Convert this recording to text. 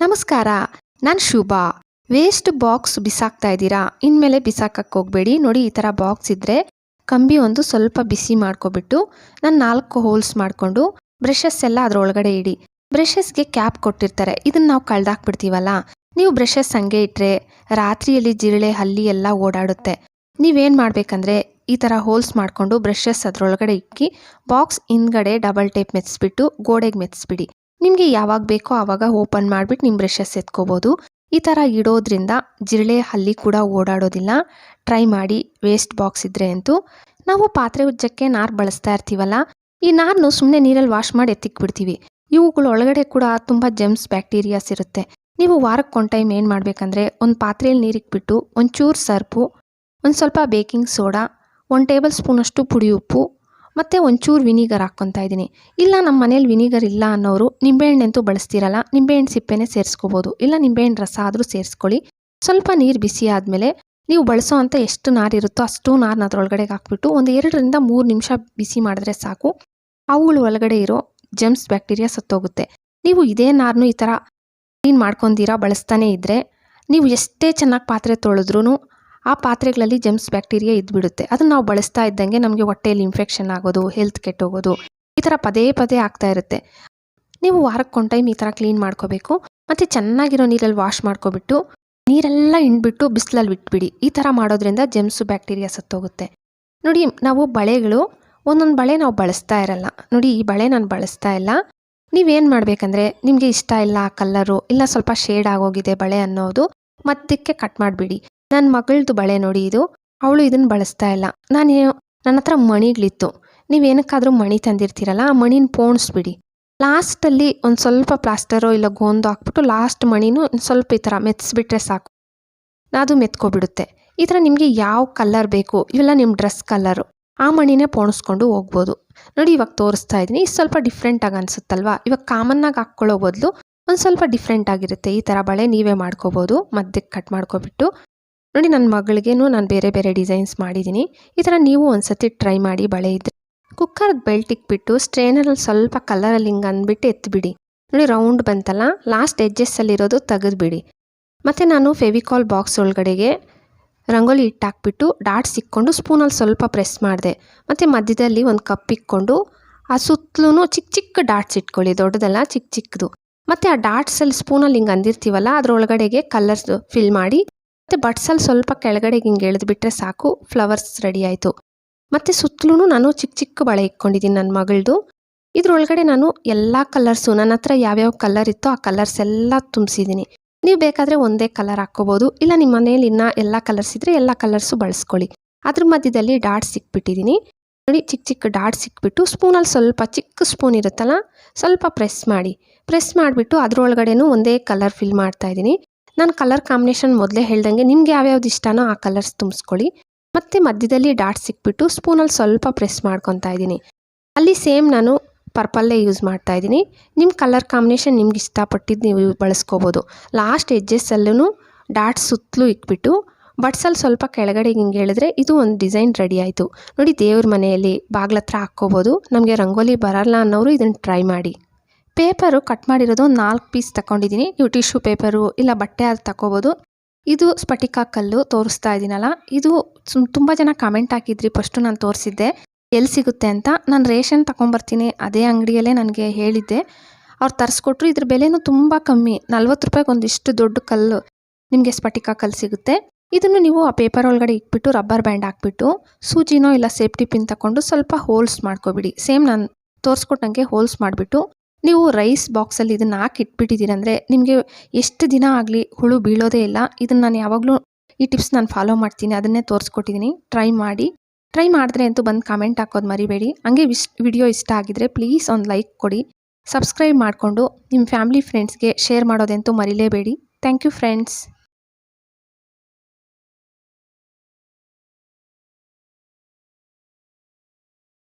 ನಮಸ್ಕಾರ, ನಾನು Shubha. Waste box ಬಿಸಾಕ್ತಾ ಇದ್ದೀರಾ? ಇನ್ಮೇಲೆ ಬಿಸಾಕಕ್ಕೆ ಹೋಗಬೇಡಿ. ನೋಡಿ, ಈ ಥರ ಬಾಕ್ಸ್ ಇದ್ದರೆ ಕಂಬಿ ಒಂದು ಸ್ವಲ್ಪ ಬಿಸಿ ಮಾಡ್ಕೊಬಿಟ್ಟು ನಾನು ನಾಲ್ಕು ಹೋಲ್ಸ್ ಮಾಡಿಕೊಂಡು ಬ್ರಷಸ್ ಎಲ್ಲ ಅದರೊಳಗಡೆ ಇಡಿ. ಬ್ರಷಸ್ಗೆ ಕ್ಯಾಪ್ ಕೊಟ್ಟಿರ್ತಾರೆ. ಇದನ್ನು ನಾವು ಕಳ್ದಾಕ್ಬಿಡ್ತೀವಲ್ಲ? ನೀವು ಬ್ರಷಸ್ ಹಂಗೆ ಇಟ್ಟರೆ ರಾತ್ರಿಯಲ್ಲಿ ಜಿರಳೆ, ಹಲ್ಲಿ ಎಲ್ಲ ಓಡಾಡುತ್ತೆ. ನೀವೇನು ಮಾಡಬೇಕಂದ್ರೆ ಈ ಥರ ಹೋಲ್ಸ್ ಮಾಡಿಕೊಂಡು ಬ್ರಷಸ್ ಅದರೊಳಗಡೆ ಇಕ್ಕಿ ಬಾಕ್ಸ್ ಹಿಂದ್ಗಡೆ ಡಬಲ್ ಟೇಪ್ ಮೆತ್ಸ್ಬಿಟ್ಟು ಗೋಡೆಗೆ ಮೆತ್ತಿಸ್ಬಿಡಿ ನಿಮಗೆ ಯಾವಾಗ ಬೇಕೋ ಆವಾಗ ಓಪನ್ ಮಾಡಿಬಿಟ್ಟು ನಿಮ್ಮ ಬ್ರಷಸ್ ಎತ್ಕೋಬೋದು. ಈ ಥರ ಇಡೋದ್ರಿಂದ ಜಿರಳೆ ಹಲ್ಲಿ ಕೂಡ ಓಡಾಡೋದಿಲ್ಲ. ಟ್ರೈ ಮಾಡಿ, ವೇಸ್ಟ್ ಬಾಕ್ಸ್ ಇದ್ದರೆ ಅಂತೂ. ನಾವು ಪಾತ್ರೆ ಉಜ್ಜಕ್ಕೆ ನಾರು ಬಳಸ್ತಾ ಇರ್ತೀವಲ್ಲ, ಈ ನಾರನ್ನು ಸುಮ್ಮನೆ ನೀರಲ್ಲಿ ವಾಶ್ ಮಾಡಿ ಎತ್ತಿಕ್ಬಿಡ್ತೀವಿ ಇವುಗಳ ಒಳಗಡೆ ಕೂಡ ತುಂಬ ಜೆಮ್ಸ್, ಬ್ಯಾಕ್ಟೀರಿಯಾಸ್ ಇರುತ್ತೆ. ನೀವು ವಾರಕ್ಕೆ ಒನ್ ಟೈಮ್ ಏನು ಮಾಡಬೇಕಂದ್ರೆ, ಒಂದು ಪಾತ್ರೆಯಲ್ಲಿ ನೀರಿಕ್ಬಿಟ್ಟು ಒಂಚೂರು ಸರ್ಪು, ಒಂದು ಸ್ವಲ್ಪ ಬೇಕಿಂಗ್ ಸೋಡಾ, ಒಂದು ಟೇಬಲ್ ಸ್ಪೂನಷ್ಟು ಪುಡಿ ಉಪ್ಪು ಮತ್ತು ಒಂಚೂರು ವಿನಿಗರ್ ಹಾಕ್ಕೊತಾ ಇದ್ದೀನಿ. ಇಲ್ಲ ನಮ್ಮ ಮನೇಲಿ ವಿನಿಗರ್ ಇಲ್ಲ ಅನ್ನೋರು ನಿಂಬೆಹಣ್ಣಂತೂ ಬಳಸ್ತೀರಲ್ಲ ನಿಂಬೆಹಣ್ಣು ಸಿಪ್ಪೆನೇ ಸೇರಿಸ್ಕೋಬೋದು. ಇಲ್ಲ ನಿಂಬೆಹಣ್ಣು ರಸ ಆದರೂ ಸೇರಿಸ್ಕೊಳ್ಳಿ. ಸ್ವಲ್ಪ ನೀರು ಬಿಸಿ ಆದಮೇಲೆ ನೀವು ಬಳಸೋ ಅಂತ ಎಷ್ಟು ನಾರು ಇರುತ್ತೋ ಅಷ್ಟು ನಾರನ್ನ ಅದರೊಳಗಡೆ ಹಾಕ್ಬಿಟ್ಟು ಒಂದು ಎರಡರಿಂದ ಮೂರು ನಿಮಿಷ ಬಿಸಿ ಮಾಡಿದ್ರೆ ಸಾಕು. ಅವುಗಳ ಒಳಗಡೆ ಇರೋ ಜಮ್ಸ್ ಬ್ಯಾಕ್ಟೀರಿಯಾ ಸತ್ತೋಗುತ್ತೆ. ನೀವು ಇದೇ ನಾರನ್ನು ಈ ಥರ ಕ್ಲೀನ್ ಮಾಡ್ಕೊಂತೀರಾ ಬಳಸ್ತಾನೆ ಇದ್ದರೆ ನೀವು ಎಷ್ಟೇ ಚೆನ್ನಾಗಿ ಪಾತ್ರೆ ತೊಳೆದ್ರೂ ಆ ಪಾತ್ರೆಗಳಲ್ಲಿ ಜಮ್ಸ್ ಬ್ಯಾಕ್ಟೀರಿಯಾ ಇದ್ಬಿಡುತ್ತೆ. ಅದನ್ನು ನಾವು ಬಳಸ್ತಾ ಇದ್ದಂಗೆ ನಮಗೆ ಹೊಟ್ಟೆಯಲ್ಲಿ ಇನ್ಫೆಕ್ಷನ್ ಆಗೋದು ಹೆಲ್ತ್ ಕೆಟ್ಟೋಗೋದು, ಈ ಥರ ಪದೇ ಪದೇ ಆಗ್ತಾ ಇರುತ್ತೆ. ನೀವು ವಾರಕ್ಕೆ ಒನ್ ಟೈಮ್ ಈ ಥರ ಕ್ಲೀನ್ ಮಾಡ್ಕೋಬೇಕು. ಮತ್ತು ಚೆನ್ನಾಗಿರೋ ನೀರಲ್ಲಿ ವಾಶ್ ಮಾಡ್ಕೊಬಿಟ್ಟು, ನೀರೆಲ್ಲ ಹಿಂಡ್ಬಿಟ್ಟು ಬಿಸಿಲಲ್ಲಿ ಬಿಟ್ಬಿಡಿ ಈ ಥರ ಮಾಡೋದ್ರಿಂದ ಜೆಮ್ಸು ಬ್ಯಾಕ್ಟೀರಿಯಾ ಸತ್ತೋಗುತ್ತೆ. ನೋಡಿ, ನಾವು ಬಳೆಗಳು, ಒಂದೊಂದು ಬಳೆ ನಾವು ಬಳಸ್ತಾ ಇರಲ್ಲ. ನೋಡಿ, ಈ ಬಳೆ ನಾನು ಬಳಸ್ತಾ ಇಲ್ಲ. ನೀವೇನು ಮಾಡಬೇಕಂದ್ರೆ, ನಿಮಗೆ ಇಷ್ಟ ಇಲ್ಲ ಆ ಕಲ್ಲರು ಇಲ್ಲ ಸ್ವಲ್ಪ ಶೇಡ್ ಆಗೋಗಿದೆ ಬಳೆ ಅನ್ನೋದು, ಮಧ್ಯಕ್ಕೆ ಕಟ್ ಮಾಡಿಬಿಡಿ. ನನ್ನ ಮಗಳದು ಬಳೆ ನೋಡಿ ಇದು, ಅವಳು ಇದನ್ನು ಬಳಸ್ತಾ ಇಲ್ಲ. ನಾನು ನನ್ನ ಹತ್ರ ಮಣಿಗಳಿತ್ತು. ನೀವೇನಕ್ಕಾದರೂ ಮಣಿ ತಂದಿರ್ತೀರಲ್ಲ, ಆ ಮಣಿನ ಪೋಣಿಸ್ಬಿಡಿ. ಲಾಸ್ಟಲ್ಲಿ ಒಂದು ಸ್ವಲ್ಪ ಪ್ಲಾಸ್ಟರೋ ಇಲ್ಲ ಗೋಂದು ಹಾಕ್ಬಿಟ್ಟು ಲಾಸ್ಟ್ ಮಣಿನೂ ಸ್ವಲ್ಪ ಈ ಥರ ಮೆತ್ತಿಸ್ಬಿಟ್ರೆ ಸಾಕು. ಅದು ಮೆತ್ಕೊಬಿಡುತ್ತೆ. ಈ ಥರ ನಿಮಗೆ ಯಾವ ಕಲರ್ ಬೇಕು, ಇವೆಲ್ಲ ನಿಮ್ಮ ಡ್ರೆಸ್ ಕಲರು. ಆ ಮಣಿನೇ ಪೋಣಿಸ್ಕೊಂಡು ಹೋಗ್ಬೋದು. ನೋಡಿ ಇವಾಗ ತೋರಿಸ್ತಾ ಇದ್ದೀನಿ ಸ್ವಲ್ಪ ಡಿಫ್ರೆಂಟಾಗಿ ಅನಿಸುತ್ತಲ್ವಾ? ಇವಾಗ ಕಾಮನ್ನಾಗಿ ಹಾಕ್ಕೊಳ್ಳೋ ಬದಲು ಒಂದು ಸ್ವಲ್ಪ ಡಿಫ್ರೆಂಟ್ ಆಗಿರುತ್ತೆ ಈ ಥರ ಬಳೆ ನೀವೇ ಮಾಡ್ಕೋಬೋದು ಮಧ್ಯಕ್ಕೆ ಕಟ್ ಮಾಡ್ಕೊಬಿಟ್ಟು. ನೋಡಿ ನನ್ನ ಮಗಳಿಗೇನು ನಾನು ಬೇರೆ ಬೇರೆ ಡಿಸೈನ್ಸ್ ಮಾಡಿದ್ದೀನಿ. ಈ ಥರ ನೀವು ಒಂದ್ಸತಿ ಟ್ರೈ ಮಾಡಿ, ಬಳೆ ಇದ್ದರೆ ಕುಕ್ಕರ್ ಬೆಲ್ಟ್ ಇಕ್ಬಿಟ್ಟು ಸ್ಟ್ರೇನರಲ್ಲಿ ಸ್ವಲ್ಪ ಕಲರಲ್ಲಿ ಹಿಂಗೆ ಅಂದ್ಬಿಟ್ಟು ಎತ್ತಿಬಿಡಿ ನೋಡಿ ರೌಂಡ್ ಬಂತಲ್ಲ ಲಾಸ್ಟ್ ಎಡ್ಜಸ್ಸಲ್ಲಿರೋದು ತೆಗೆದುಬಿಡಿ. ಮತ್ತು ನಾನು ಫೆವಿಕಾಲ್ ಬಾಕ್ಸ್ ಒಳಗಡೆಗೆ ರಂಗೋಲಿ ಇಟ್ಟಾಕ್ಬಿಟ್ಟು ಡಾಟ್ಸ್ ಇಕ್ಕೊಂಡು ಸ್ಪೂನಲ್ಲಿ ಸ್ವಲ್ಪ ಪ್ರೆಸ್ ಮಾಡಿದೆ. ಮತ್ತು ಮಧ್ಯದಲ್ಲಿ ಒಂದು ಕಪ್ ಇಕ್ಕೊಂಡು ಆ ಸುತ್ತಲೂ ಚಿಕ್ಕ ಚಿಕ್ಕ ಡಾಟ್ಸ್ ಇಟ್ಕೊಳ್ಳಿ, ದೊಡ್ಡದಲ್ಲ ಚಿಕ್ಕ ಚಿಕ್ಕದು ಮತ್ತು ಆ ಡಾಟ್ಸಲ್ಲಿ ಸ್ಪೂನಲ್ಲಿ ಹಿಂಗೆ ಅಂದಿರ್ತೀವಲ್ಲ, ಅದರೊಳಗಡೆಗೆ ಕಲರ್ಸ್ ಫಿಲ್ ಮಾಡಿ ಮತ್ತು ಬಟ್ಸಲ್ಲಿ ಸ್ವಲ್ಪ ಕೆಳಗಡೆಗೆ ಹಿಂಗೆ ಎಳೆದ್ಬಿಟ್ರೆ ಸಾಕು, ಫ್ಲವರ್ಸ್ ರೆಡಿ ಆಯಿತು. ಮತ್ತು ಸುತ್ತಲೂ ನಾನು ಚಿಕ್ಕ ಚಿಕ್ಕ ಬಳೆ ಇಟ್ಕೊಂಡಿದ್ದೀನಿ ನನ್ನ ಮಗಳದು. ಇದ್ರೊಳಗಡೆ ನಾನು ಎಲ್ಲ ಕಲರ್ಸು ನನ್ನ ಹತ್ರ ಯಾವ್ಯಾವ ಕಲರ್ ಇತ್ತೋ ಆ ಕಲರ್ಸ್ ಎಲ್ಲ ತುಂಬಿಸಿದ್ದೀನಿ. ನೀವು ಬೇಕಾದರೆ ಒಂದೇ ಕಲರ್ ಹಾಕ್ಕೋಬೋದು, ಇಲ್ಲ ನಿಮ್ಮ ಮನೇಲಿ ಇನ್ನೂ ಎಲ್ಲ ಕಲರ್ಸ್ ಇದ್ದರೆ ಎಲ್ಲ ಕಲರ್ಸು ಬಳಸ್ಕೊಳ್ಳಿ. ಅದ್ರ ಮಧ್ಯದಲ್ಲಿ ಡಾಟ್ಸ್ ಸಿಕ್ಬಿಟ್ಟಿದ್ದೀನಿ. ನೋಡಿ, ಚಿಕ್ಕ ಚಿಕ್ಕ ಡಾಟ್ಸ್ ಸಿಕ್ಬಿಟ್ಟು ಸ್ಪೂನಲ್ಲಿ ಸ್ವಲ್ಪ ಚಿಕ್ಕ ಸ್ಪೂನ್ ಇರುತ್ತಲ್ಲ, ಸ್ವಲ್ಪ ಪ್ರೆಸ್ ಮಾಡಿ. ಪ್ರೆಸ್ ಮಾಡಿಬಿಟ್ಟು ಅದರೊಳಗಡೆನೂ ಒಂದೇ ಕಲರ್ ಫಿಲ್ ಮಾಡ್ತಾ ಇದ್ದೀನಿ. ನಾನು ಕಲರ್ ಕಾಂಬಿನೇಷನ್ ಮೊದಲೇ ಹೇಳ್ದಂಗೆ ನಿಮ್ಗೆ ಯಾವ್ಯಾವ್ದು ಇಷ್ಟನೋ ಆ ಕಲರ್ಸ್ ತುಂಬಿಸ್ಕೊಳ್ಳಿ. ಮತ್ತು ಮಧ್ಯದಲ್ಲಿ ಡಾಟ್ಸ್ ಸಿಕ್ಬಿಟ್ಟು ಸ್ಪೂನಲ್ಲಿ ಸ್ವಲ್ಪ ಪ್ರೆಸ್ ಮಾಡ್ಕೊತಾ ಇದ್ದೀನಿ. ಅಲ್ಲಿ ಸೇಮ್ ನಾನು ಪರ್ಪಲ್ಲೇ ಯೂಸ್ ಮಾಡ್ತಾ ಇದ್ದೀನಿ. ನಿಮ್ಮ ಕಲರ್ ಕಾಂಬಿನೇಷನ್ ನಿಮ್ಗೆ ಇಷ್ಟಪಟ್ಟಿದ್ದು ನೀವು ಬಳಸ್ಕೋಬೋದು. ಲಾಸ್ಟ್ ಎಜ್ಜಸ್ಸಲ್ಲೂ ಡಾಟ್ಸ್ ಸುತ್ತಲೂ ಇಕ್ಬಿಟ್ಟು ಬಟ್ಸಲ್ಲಿ ಸ್ವಲ್ಪ ಕೆಳಗಡೆ ಹಿಂಗೆ ಹೇಳಿದ್ರೆ ಇದು ಒಂದು ಡಿಸೈನ್ ರೆಡಿ ಆಯಿತು. ನೋಡಿ ದೇವ್ರ ಮನೆಯಲ್ಲಿ ಬಾಗ್ಲತ್ರ ಹಾಕ್ಕೋಬೋದು. ನಮಗೆ ರಂಗೋಲಿ ಬರಲ್ಲ ಅನ್ನೋರು ಇದನ್ನು ಟ್ರೈ ಮಾಡಿ. ಪೇಪರು ಕಟ್ ಮಾಡಿರೋದು ನಾಲ್ಕು ಪೀಸ್ ತಗೊಂಡಿದ್ದೀನಿ ನೀವು ಟಿಶ್ಯೂ ಪೇಪರು ಇಲ್ಲ ಬಟ್ಟೆ ಅದು ತಗೋಬೋದು ಇದು ಸ್ಫಟಿಕ ಕಲ್ಲು ತೋರಿಸ್ತಾ ಇದ್ದೀನಲ್ಲ. ಇದು ತುಂಬ ಜನ ಕಮೆಂಟ್ ಹಾಕಿದ್ರಿ. ಫಸ್ಟು ನಾನು ತೋರಿಸಿದ್ದೆ. ಎಲ್ಲಿ ಸಿಗುತ್ತೆ ಅಂತ. ನಾನು ರೇಷನ್ ತಗೊಂಬರ್ತೀನಿ ಅದೇ ಅಂಗಡಿಯಲ್ಲೇ ನನಗೆ ಹೇಳಿದ್ದೆ. ಅವ್ರು ತರಿಸ್ಕೊಟ್ರು. ಇದ್ರ ಬೆಲೆನೂ ತುಂಬ ಕಮ್ಮಿ. ನಲ್ವತ್ತು ರೂಪಾಯಿಗೆ ಒಂದಿಷ್ಟು ದೊಡ್ಡ ಕಲ್ಲು ನಿಮಗೆ ಸ್ಫಟಿಕ ಕಲ್ಲು ಸಿಗುತ್ತೆ. ಇದನ್ನು ನೀವು ಆ ಪೇಪರ್ ಒಳಗಡೆ ಇಟ್ಬಿಟ್ಟು ರಬ್ಬರ್ ಬ್ಯಾಂಡ್ ಹಾಕ್ಬಿಟ್ಟು ಸೂಜಿನೋ ಇಲ್ಲ ಸೇಫ್ಟಿ ಪಿನ್ ತಗೊಂಡು ಸ್ವಲ್ಪ ಹೋಲ್ಸ್ ಮಾಡ್ಕೊಬಿಡಿ. ಸೇಮ್ ನಾನು ತೋರಿಸ್ಕೊಟ್ಟಂಗೆ ಹೋಲ್ಸ್ ಮಾಡಿಬಿಟ್ಟು ನೀವು ರೈಸ್ ಬಾಕ್ಸಲ್ಲಿ ಇದನ್ನು ಹಾಕಿ ಇಟ್ಬಿಟ್ಟಿದ್ದೀರಂದರೆ ನಿಮಗೆ ಎಷ್ಟು ದಿನ ಆಗಲಿ ಹುಳು ಬೀಳೋದೇ ಇಲ್ಲ. ಇದನ್ನು ನಾನು ಯಾವಾಗಲೂ ಈ ಟಿಪ್ಸ್ ನಾನು ಫಾಲೋ ಮಾಡ್ತೀನಿ. ಅದನ್ನೇ ತೋರಿಸ್ಕೊಟ್ಟಿದ್ದೀನಿ ಟ್ರೈ ಮಾಡಿ. ಟ್ರೈ ಮಾಡಿದ್ರೆ ಅಂತೂ ಬಂದು ಕಾಮೆಂಟ್ ಹಾಕೋದು ಮರಿಬೇಡಿ. ಹಾಗೆ ವಿಶ್ ವಿಡಿಯೋ ಇಷ್ಟ ಆಗಿದ್ರೆ ಪ್ಲೀಸ್ ಒಂದು ಲೈಕ್ ಕೊಡಿ. ಸಬ್ಸ್ಕ್ರೈಬ್ ಮಾಡಿಕೊಂಡು ನಿಮ್ಮ ಫ್ಯಾಮಿಲಿ ಫ್ರೆಂಡ್ಸ್ಗೆ ಶೇರ್ ಮಾಡೋದಂತೂ ಮರಿಲೇಬೇಡಿ. Thank you friends